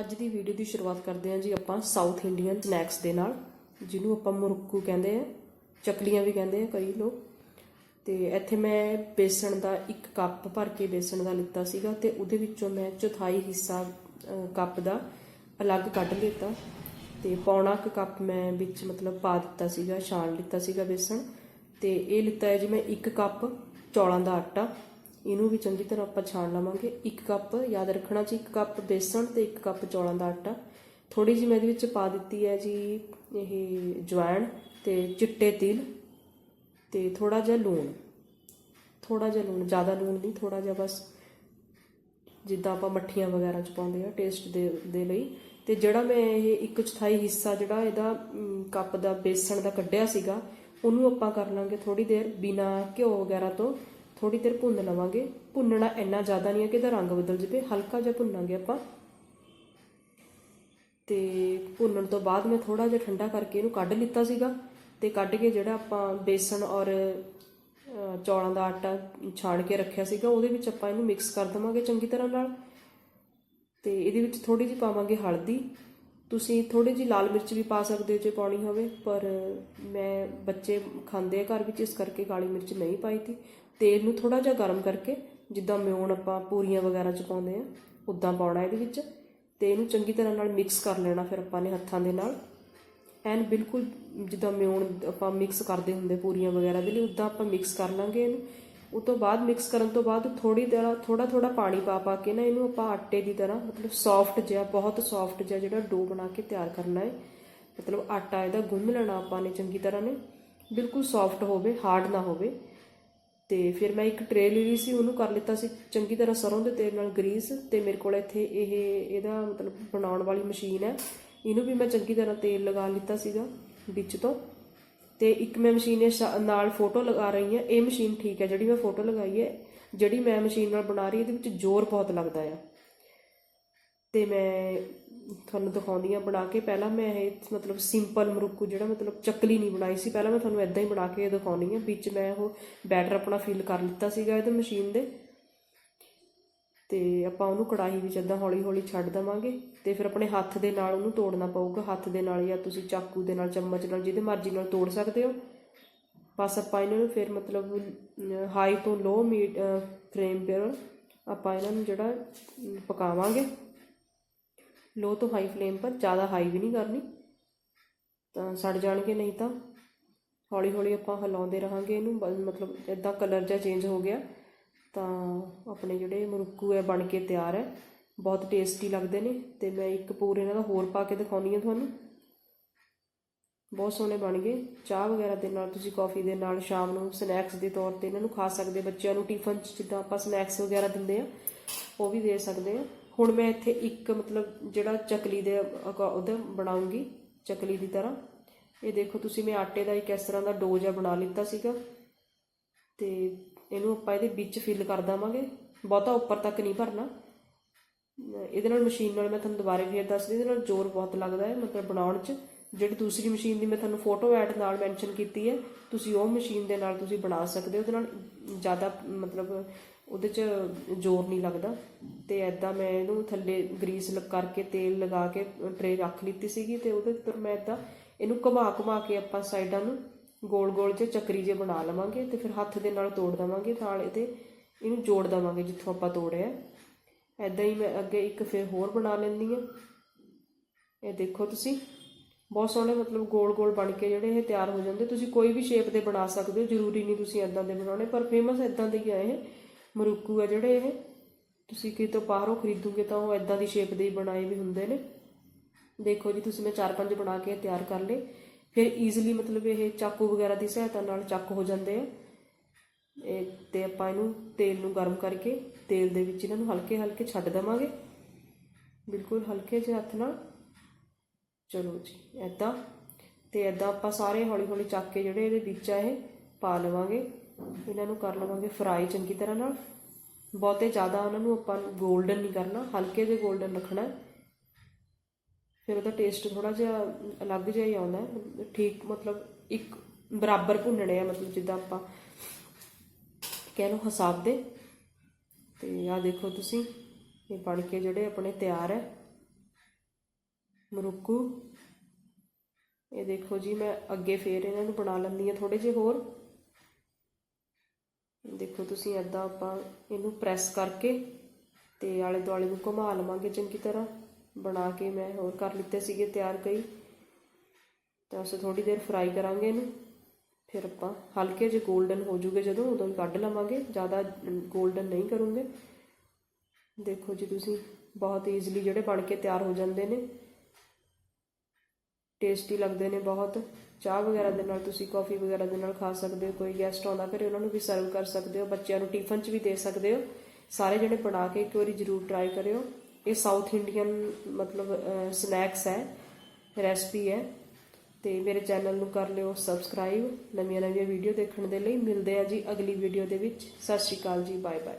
ਅੱਜ ਦੀ ਵੀਡੀਓ ਦੀ ਸ਼ੁਰੂਆਤ ਕਰਦੇ ਹਾਂ ਜੀ ਆਪਾਂ ਸਾਊਥ ਇੰਡੀਅਨ ਸਨੈਕਸ ਦੇ ਨਾਲ, ਜਿਹਨੂੰ ਆਪਾਂ ਮੁਰੱਕੂ ਕਹਿੰਦੇ ਆ ਚਕਲੀਆਂ ਵੀ ਕਹਿੰਦੇ ਆ ਕਈ ਲੋਕ। ਤੇ ਇੱਥੇ ਮੈਂ ਬੇਸਣ ਦਾ ਇੱਕ ਕੱਪ ਭਰ ਕੇ ਬੇਸਣ ਦਾ ਲਿੱਤਾ ਸੀਗਾ ਤੇ ਉਹਦੇ ਵਿੱਚੋਂ ਮੈਂ ਚੌਥਾਈ ਹਿੱਸਾ ਕੱਪ ਦਾ ਅਲੱਗ ਕੱਢ ਲਿੱਤਾ ਤੇ ਪੌਣਾ ਕੁ ਕੱਪ ਮੈਂ ਵਿੱਚ ਮਤਲਬ ਪਾ ਦਿੱਤਾ ਸੀਗਾ, ਛਾਣ ਲਿੱਤਾ ਸੀਗਾ ਬੇਸਣ। ਤੇ ਇਹ ਲਿੱਤਾ ਹੈ ਜੀ ਮੈਂ ਇੱਕ ਕੱਪ ਚੌਲਾਂ ਦਾ ਆਟਾ। ਇਹਨੂੰ ਵੀ ਚੰਗੀ ਤਰ੍ਹਾਂ ਆਪਾਂ ਛਾਣ ਲਵਾਂਗੇ। ਇੱਕ ਕੱਪ, ਯਾਦ ਰੱਖਣਾ ਜੀ, ਇੱਕ ਕੱਪ ਬੇਸਣ ਤੇ ਇੱਕ ਕੱਪ ਚੌਲਾਂ ਦਾ ਆਟਾ। ਥੋੜੀ ਜਿਹੀ ਮੈਂ ਇਹਦੇ ਵਿੱਚ ਪਾ ਦਿੱਤੀ ਹੈ ਜੀ ਇਹ ਜਵੈਣ ਤੇ ਚਿੱਟੇ ਤਿਲ ਤੇ ਥੋੜਾ ਜਿਹਾ ਲੂਣ। ਥੋੜਾ ਜਿਹਾ ਲੂਣ, ਜ਼ਿਆਦਾ ਲੂਣ ਨਹੀਂ ਥੋੜਾ ਜਿਹਾ ਬਸ ਜਿੱਦਾਂ ਆਪਾਂ ਮੱਠੀਆਂ ਵਗੈਰਾ ਚ ਪਾਉਂਦੇ ਆ ਟੇਸਟ ਦੇ ਦੇ ਲਈ। ਤੇ ਜਿਹੜਾ ਮੈਂ ਇਹ ਇੱਕ ਚੌਥਾਈ ਹਿੱਸਾ ਜਿਹੜਾ ਇਹਦਾ ਕੱਪ ਦਾ ਬੇਸਣ ਦਾ ਕੱਢਿਆ ਸੀਗਾ, ਉਹਨੂੰ ਆਪਾਂ ਕਰ ਲਾਂਗੇ ਥੋੜੀ ਦੇਰ ਬਿਨਾ ਘਿਓ ਵਗੈਰਾ ਤੋਂ। ਥੋੜੀ ਦੇਰ ਭੁੰਨ ਲਵਾਂਗੇ। ਭੁੰਨਣਾ ਇੰਨਾ ਜ਼ਿਆਦਾ ਨਹੀਂ ਹੈ ਕਿ ਇਹਦਾ ਰੰਗ ਬਦਲ ਜਵੇ, ਹਲਕਾ ਜਿਹਾ ਭੁੰਨਾਂਗੇ ਆਪਾਂ। ਤੇ ਭੁੰਨਣ ਤੋਂ ਬਾਅਦ ਮੈਂ ਥੋੜਾ ਜਿਹਾ ਠੰਡਾ ਕਰਕੇ ਇਹਨੂੰ ਕੱਢ ਲਿੱਤਾ ਸੀਗਾ ਤੇ ਕੱਢ ਕੇ ਜਿਹੜਾ ਆਪਾਂ ਬੇਸਣ ਔਰ ਚੌਲਾਂ ਦਾ ਆਟਾ ਛਾਣ ਕੇ ਰੱਖਿਆ ਸੀਗਾ, ਉਹਦੇ ਵਿੱਚ ਆਪਾਂ ਇਹਨੂੰ ਮਿਕਸ ਕਰ ਦਵਾਂਗੇ ਚੰਗੀ ਤਰ੍ਹਾਂ ਨਾਲ। ਤੇ ਇਹਦੇ ਵਿੱਚ ਥੋੜੀ ਜਿਹੀ ਪਾਵਾਂਗੇ ਹਲਦੀ। ਤੁਸੀਂ ਥੋੜੀ ਜਿਹੀ ਲਾਲ ਮਿਰਚ ਵੀ ਪਾ ਸਕਦੇ ਹੋ ਜੇ ਪਾਉਣੀ ਹੋਵੇ, ਪਰ ਮੈਂ ਬੱਚੇ ਖਾਂਦੇ ਆ ਘਰ ਵਿੱਚ, ਇਸ ਕਰਕੇ ਕਾਲੀ ਮਿਰਚ ਨਹੀਂ ਪਾਈ ਤੀ। ਤੇਲ ਨੂੰ ਥੋੜਾ ਜਿਹਾ ਗਰਮ ਕਰਕੇ, ਜਿੱਦਾਂ ਮਿਉਣ ਆਪਾਂ ਪੂਰੀਆਂ ਵਗੈਰਾ ਚ ਪਾਉਂਦੇ ਆ ਉਦਾਂ ਪਾਉਣਾ ਇਹਦੇ ਵਿੱਚ। ਤੇ ਇਹਨੂੰ ਚੰਗੀ ਤਰ੍ਹਾਂ ਨਾਲ ਮਿਕਸ ਕਰ ਲੈਣਾ ਫਿਰ ਆਪਾਂ ਨੇ ਹੱਥਾਂ ਦੇ ਨਾਲ। ਐਨ ਬਿਲਕੁਲ ਜਿੱਦਾਂ ਮਿਉਣ ਆਪਾਂ ਮਿਕਸ ਕਰਦੇ ਹੁੰਦੇ ਪੂਰੀਆਂ ਵਗੈਰਾ ਦੇ ਲਈ, ਉਦਾਂ ਆਪਾਂ ਮਿਕਸ ਕਰ ਲਾਂਗੇ ਇਹਨੂੰ। ਉਸ ਤੋਂ ਬਾਅਦ ਮਿਕਸ ਕਰਨ ਤੋਂ ਬਾਅਦ ਥੋੜੀ ਦੇਰ ਥੋੜਾ ਥੋੜਾ ਪਾਣੀ ਪਾ ਪਾ ਕੇ ਨਾ ਇਹਨੂੰ ਆਪਾਂ ਆਟੇ ਦੀ ਤਰ੍ਹਾਂ, ਮਤਲਬ ਸੌਫਟ ਜਿਹਾ, ਬਹੁਤ ਸੌਫਟ ਜਿਹਾ ਜਿਹੜਾ ਡੋ ਬਣਾ ਕੇ ਤਿਆਰ ਕਰਨਾ ਹੈ। ਮਤਲਬ ਆਟਾ ਇਹਦਾ ਗੁੰਨ ਲੈਣਾ ਆਪਾਂ ਨੇ ਚੰਗੀ ਤਰ੍ਹਾਂ ਨੇ। ਬਿਲਕੁਲ ਸੌਫਟ ਹੋਵੇ ਹਾਰਡ ਨਾ ਹੋਵੇ। ਤੇ ਫਿਰ ਮੈਂ ਇੱਕ ਟਰੇ ਲਈ ਸੀ, ਉਹਨੂੰ ਕਰ ਲਿੱਤਾ ਸੀ। ਚੰਗੀ ਤਰ੍ਹਾਂ ਸਰੋਂ ਦੇ ਤੇਲ ਨਾਲ ਗਰੀਸ ਤੇ ਮੇਰੇ ਕੋਲ ਇੱਥੇ ਇਹ, ਇਹਦਾ ਮਤਲਬ ਬਣਾਉਣ ਵਾਲੀ ਮਸ਼ੀਨ ਹੈ। ਇਹਨੂੰ ਵੀ ਮੈਂ ਚੰਗੀ ਤਰ੍ਹਾਂ ਤੇਲ ਲਗਾ ਲਿੱਤਾ ਸੀਗਾ ਵਿੱਚ ਤੋਂ। ਤੇ ਇੱਕ ਮੈਂ ਮਸ਼ੀਨ ਦੇ ਸ਼ਾ- ਨਾਲ ਫੋਟੋ ਲਗਾ ਰਹੀ ਹਾਂ। ਇਹ ਮਸ਼ੀਨ ਠੀਕ ਹੈ, ਜਿਹੜੀ ਮੈਂ ਫੋਟੋ ਲਗਾਈ ਹੈ, ਜਿਹੜੀ ਮੈਂ ਮਸ਼ੀਨ ਨਾਲ ਬਣਾ ਰਹੀ ਇਹਦੇ ਵਿੱਚ ਜ਼ੋਰ ਬਹੁਤ ਲੱਗਦਾ ਆ। ਅਤੇ ਮੈਂ ਤੁਹਾਨੂੰ ਦਿਖਾਉਂਦੀ ਹਾਂ ਬਣਾ ਕੇ। ਪਹਿਲਾਂ ਮੈਂ ਇਹ ਮਤਲਬ ਸਿੰਪਲ ਮਰੁੱਕੂ ਜਿਹੜਾ ਮਤਲਬ ਚੱਕਲੀ ਨਹੀਂ ਬਣਾਈ ਸੀ। ਪਹਿਲਾਂ ਮੈਂ ਤੁਹਾਨੂੰ ਇੱਦਾਂ ਹੀ ਬਣਾ ਕੇ ਦਿਖਾਉਂਦੀ ਹਾਂ। ਵਿੱਚ ਮੈਂ ਉਹ ਬੈਟਰ ਆਪਣਾ ਫਿਲ ਕਰ ਲਿੱਤਾ ਸੀਗਾ ਇਹਦੇ ਮਸ਼ੀਨ ਦੇ। ਤੇ ਆਪਾਂ ਉਹਨੂੰ ਕੜਾਹੀ ਵਿੱਚ ਇਦਾਂ ਹੌਲੀ ਹੌਲੀ ਛੱਡ ਦਵਾਂਗੇ ਤੇ ਫਿਰ ਆਪਣੇ ਹੱਥ ਦੇ ਨਾਲ ਉਹਨੂੰ ਤੋੜਨਾ ਪਊਗਾ। ਹੱਥ ਦੇ ਨਾਲ ਜਾਂ ਤੁਸੀਂ ਚਾਕੂ ਦੇ ਨਾਲ, ਚਮਚ ਨਾਲ, ਜਿਹਦੇ ਮਰਜ਼ੀ ਨਾਲ ਤੋੜ ਸਕਦੇ ਹੋ। ਬਸ ਆਪਾਂ ਇਹਨਾਂ ਨੂੰ ਫਿਰ ਮਤਲਬ ਹਾਈ ਤੋਂ ਲੋ ਮੀਟ ਫਲੇਮ ਪਰ ਆਪਾਂ ਇਹਨਾਂ ਨੂੰ ਜਿਹੜਾ ਪਕਾਵਾਂਗੇ। ਲੋ ਤੋਂ ਹਾਈ ਫਲੇਮ ਪਰ ਜ਼ਿਆਦਾ ਹਾਈ ਵੀ ਨਹੀਂ ਕਰਨੀ। ਤਾਂ ਸੜ ਜਾਣਗੇ ਨਹੀਂ ਤਾਂ ਹੌਲੀ ਹੌਲੀ ਆਪਾਂ ਹਿਲਾਉਂਦੇ ਰਹਾਂਗੇ ਇਹਨੂੰ ਮਤਲਬ ਇਦਾਂ ਕਲਰ ਜਿਹਾ ਚੇਂਜ ਹੋ ਗਿਆ। ਤਾਂ ਆਪਣੇ ਜਿਹੜੇ ਮੁਰੱਕੂ ਹੈ, ਬਣ ਕੇ ਤਿਆਰ ਹੈ। ਬਹੁਤ ਟੇਸਟੀ ਲੱਗਦੇ ਨੇ ਤੇ ਮੈਂ ਇੱਕ ਪੂਰ ਇਹਨਾਂ ਦਾ ਹੋਰ ਪਾ ਕੇ ਦਿਖਾਉਣੀ ਹੈ ਤੁਹਾਨੂੰ। ਬਹੁਤ ਸੋਹਣੇ ਬਣ ਗਏ। ਚਾਹ ਵਗੈਰਾ ਦੇ ਨਾਲ ਤੁਸੀਂ ਕਾਫੀ ਦੇ ਨਾਲ, ਸ਼ਾਮ ਨੂੰ ਸਨੈਕਸ ਦੇ ਤੌਰ ਤੇ ਇਹਨਾਂ ਨੂੰ ਖਾ ਸਕਦੇ, ਬੱਚਿਆਂ ਨੂੰ ਟਿਫਨ ਚ ਜਿੱਦਾਂ ਆਪਾਂ ਸਨੈਕਸ ਵਗੈਰਾ ਦਿੰਦੇ ਆ ਉਹ ਵੀ ਦੇ ਸਕਦੇ ਆ ਹੁਣ ਮੈਂ ਇੱਥੇ ਇੱਕ ਮਤਲਬ ਜਿਹੜਾ ਚਕਲੀ ਦੇ ਅਕਾ- ਉਹਦਾ ਬਣਾਉਂਗੀ, ਚਕਲੀ ਦੀ ਤਰ੍ਹਾਂ। ਇਹ ਦੇਖੋ, ਤੁਸੀਂ ਮੈਂ ਆਟੇ ਦਾ ਇੱਕ ਇਸ ਤਰ੍ਹਾਂ ਦਾ ਡੋ ਜਿਹਾ ਬਣਾ ਲਿੱਤਾ ਸੀਗਾ। ਤੇ ਇਹਨੂੰ ਆਪਾਂ ਇਹਦੇ ਵਿੱਚ ਫਿਲ ਕਰ ਦਵਾਂਗੇ। ਬਹੁਤਾ ਉੱਪਰ ਤੱਕ ਨਹੀਂ ਭਰਨਾ। ਇਹਦੇ ਨਾਲ ਮਸ਼ੀਨ ਨਾਲ ਮੈਂ ਤੁਹਾਨੂੰ ਦੁਬਾਰੇ ਫੇਰ ਦੱਸਦੀ ਇਹਦੇ ਨਾਲ ਜ਼ੋਰ ਬਹੁਤ ਲੱਗਦਾ ਹੈ ਮਤਲਬ ਬਣਾਉਣ 'ਚ। ਜਿਹੜੀ ਦੂਸਰੀ ਮਸ਼ੀਨ ਦੀ ਮੈਂ ਤੁਹਾਨੂੰ ਫੋਟੋ ਐਡ ਨਾਲ ਮੈਂਸ਼ਨ ਕੀਤੀ ਹੈ, ਤੁਸੀਂ ਉਹ ਮਸ਼ੀਨ ਦੇ ਨਾਲ ਤੁਸੀਂ ਬਣਾ ਸਕਦੇ ਹੋ। ਉਹਦੇ ਨਾਲ ਜ਼ਿਆਦਾ ਮਤਲਬ ਉਹਦੇ 'ਚ ਜ਼ੋਰ ਨਹੀਂ ਲੱਗਦਾ। ਤੇ ਐਦਾਂ ਮੈਂ ਇਹਨੂੰ ਥੱਲੇ ਗਰੀਸ ਲ- ਕਰਕੇ ਤੇਲ ਲਗਾ ਕੇ ਟਰੇ ਰੱਖ ਲਿੱਤੀ ਸੀਗੀ ਤੇ ਉਹਦੇ ਉੱਪਰ ਮੈਂ ਐਦਾਂ ਇਹਨੂੰ ਘੁਮਾ ਘੁਮਾ ਕੇ ਆਪਾਂ ਸਾਈਡਾਂ ਨੂੰ ਗੋਲ ਗੋਲ ਜਿਹੇ ਚੱਕਰੀ ਜੇ ਬਣਾ ਲਵਾਂਗੇ ਤੇ ਫਿਰ ਹੱਥ ਦੇ ਨਾਲ ਤੋੜ ਦਵਾਂਗੇ, ਨਾਲ ਇਹਦੇ ਇਹਨੂੰ ਜੋੜ ਦਵਾਂਗੇ ਜਿੱਥੋਂ ਆਪਾਂ ਤੋੜਿਆ। ਐਦਾਂ ਹੀ ਮੈਂ ਅੱਗੇ ਇੱਕ ਫਿਰ ਹੋਰ ਬਣਾ ਲੈਂਦੀ ਹਾਂ। ਇਹ ਦੇਖੋ ਤੁਸੀਂ, ਬਹੁਤ ਸੋਹਣੇ ਮਤਲਬ ਗੋਲ ਗੋਲ ਬਣ ਕੇ ਜਿਹੜੇ ਇਹ ਤਿਆਰ ਹੋ ਜਾਂਦੇ। ਤੁਸੀਂ ਕੋਈ ਵੀ ਸ਼ੇਪ ਦੇ ਬਣਾ ਸਕਦੇ ਹੋ, ਜ਼ਰੂਰੀ ਨਹੀਂ ਤੁਸੀਂ ਐਦਾਂ ਦੇ ਬਣਾਉਣੇ, ਪਰ ਫੇਮਸ ਐਦਾਂ ਦੇ ਹੀ ਆ ਇਹ। ਮਰੂਕੂ ਆ ਜਿਹੜੇ ਇਹ। ਤੁਸੀਂ ਕਿਤੋਂ ਬਾਹਰੋਂ ਖਰੀਦੋਗੇ ਤਾਂ ਉਹ ਐਦਾਂ ਦੀ ਸ਼ੇਪ ਦੇ ਹੀ ਬਣਾਏ ਵੀ ਹੁੰਦੇ ਨੇ। ਦੇਖੋ ਜੀ, ਤੁਸੀਂ ਮੈਂ ਚਾਰ ਪੰਜ ਬਣਾ ਕੇ ਤਿਆਰ ਕਰ ਲਏ। ਫਿਰ ਈਜ਼ੀਲੀ ਮਤਲਬ ਇਹ ਚਾਕੂ ਵਗੈਰਾ ਦੀ ਸਹਾਇਤਾ ਨਾਲ ਚੱਕ ਹੋ ਜਾਂਦੇ ਆ। ਇਹ ਤੇ ਆਪਾਂ ਇਹਨੂੰ ਤੇਲ ਨੂੰ ਗਰਮ ਕਰਕੇ ਤੇਲ ਦੇ ਵਿੱਚ ਇਹਨਾਂ ਨੂੰ ਹਲਕੇ ਹਲਕੇ ਛੱਡ ਦੇਵਾਂਗੇ। ਬਿਲਕੁਲ ਹਲਕੇ ਜਿਹੇ ਹੱਥ ਨਾਲ। ਚਲੋ ਜੀ ਐਦਾਂ ਤੇ ਐਦਾਂ ਆਪਾਂ ਸਾਰੇ ਹੌਲੀ ਹੌਲੀ ਚੱਕ ਕੇ ਜਿਹੜੇ ਇਹਦੇ ਵਿੱਚ ਆ ਇਹ ਪਾ ਲਵਾਂਗੇ। ਇਹਨਾਂ ਨੂੰ ਕਰ ਲਵਾਂਗੇ ਫਰਾਈ ਚੰਗੀ ਤਰ੍ਹਾਂ ਨਾਲ। ਬਹੁਤੇ ਜ਼ਿਆਦਾ ਉਹਨਾਂ ਨੂੰ ਆਪਾਂ 골ਡਨ ਨਹੀਂ ਕਰਨਾ, ਹਲਕੇ ਜਿਹੇ 골ਡਨ ਰੱਖਣਾ ਫਿਰ ਉਹਦਾ ਟੇਸਟ ਥੋੜਾ ਜਿਹਾ ਅਲੱਗ ਜਿਹਾ ਹੀ ਆਉਂਦਾ ਠੀਕ ਮਤਲਬ ਇੱਕ ਬਰਾਬਰ ਭੁੰਨਣੇ ਆ, ਮਤਲਬ ਜਿੱਦਾਂ ਆਪਾਂ ਕਹਿ ਲਓ ਹਿਸਾਬ ਦੇ। ਤੇ ਆ ਦੇਖੋ ਤੁਸੀਂ, ਇਹ ਬਣ ਕੇ ਜਿਹੜੇ ਆਪਣੇ ਤਿਆਰ ਹੈ। ਮਰੁੱਕੂ। ਇਹ ਦੇਖੋ ਜੀ, ਮੈਂ ਅੱਗੇ ਫੇਰ ਇਹਨਾਂ ਨੂੰ ਬਣਾ ਲੈਂਦੀ ਆ ਥੋੜੇ ਜਿਹੇ ਹੋਰ। ਦੇਖੋ ਤੁਸੀਂ ਐਦਾਂ ਆਪਾਂ ਇਹਨੂੰ ਪ੍ਰੈਸ ਕਰਕੇ ਤੇ ਆਲੇ ਦੁਆਲੇ ਨੂੰ ਘੁਮਾ ਲਵਾਂਗੇ ਚੰਗੀ ਤਰ੍ਹਾਂ। ਬਣਾ ਕੇ ਮੈਂ ਹੋਰ ਕਰ ਲਿੱਤੇ ਸੀਗੇ, ਤਿਆਰ ਕਈ। ਤਾਂ ਅਸੀਂ ਥੋੜੀ ਦੇਰ ਫਰਾਈ ਕਰਾਂਗੇ ਇਹਨੂੰ। ਫਿਰ ਆਪਾਂ ਹਲਕੇ ਜਿਹੇ 골ਡਨ ਹੋ ਜੂਗੇ ਜਦੋਂ, ਉਦੋਂ ਹੀ ਕੱਢ ਲਵਾਂਗੇ। ਜ਼ਿਆਦਾ 골ਡਨ ਨਹੀਂ ਕਰੂੰਗੇ। ਦੇਖੋ ਜੀ ਤੁਸੀਂ ਬਹੁਤ ਈਜ਼ੀਲੀ ਜਿਹੜੇ ਬਣ ਕੇ ਤਿਆਰ ਹੋ ਜਾਂਦੇ ਨੇ। ਟੇਸਟੀ ਲੱਗਦੇ ਨੇ ਬਹੁਤ। ਚਾਹ ਵਗੈਰਾ ਦੇ ਨਾਲ ਤੁਸੀਂ ਕਾਫੀ ਵਗੈਰਾ ਦੇ ਨਾਲ ਖਾ ਸਕਦੇ ਹੋ, ਕੋਈ ਗੈਸਟ ਆਉਂਦਾ ਘਰੇ ਉਹਨਾਂ ਨੂੰ ਵੀ ਸਰਵ ਕਰ ਸਕਦੇ ਹੋ, ਬੱਚਿਆਂ ਨੂੰ ਟਿਫਨ 'ਚ ਵੀ ਦੇ ਸਕਦੇ ਹੋ। ਸਾਰੇ ਜਿਹੜੇ ਬਣਾ ਕੇ ਇੱਕ ਵਾਰੀ ਜ਼ਰੂਰ ਟਰਾਈ ਕਰਿਓ। ਇਹ ਸਾਊਥ ਇੰਡੀਅਨ ਮਤਲਬ ਸਨੈਕਸ ਹੈ ਰੈਸਪੀ ਹੈ। ਤੇ ਮੇਰੇ ਚੈਨਲ ਨੂੰ ਕਰ ਲਿਓ ਸਬਸਕ੍ਰਾਈਬ ਨਵੀਆਂ ਨਵੀਆਂ ਵੀਡੀਓ ਦੇਖਣ ਦੇ ਲਈ। ਮਿਲਦੇ ਆ ਜੀ ਅਗਲੀ ਵੀਡੀਓ ਦੇ ਵਿੱਚ। ਸਤਿ ਸ਼੍ਰੀ ਅਕਾਲ ਜੀ ਬਾਏ ਬਾਏ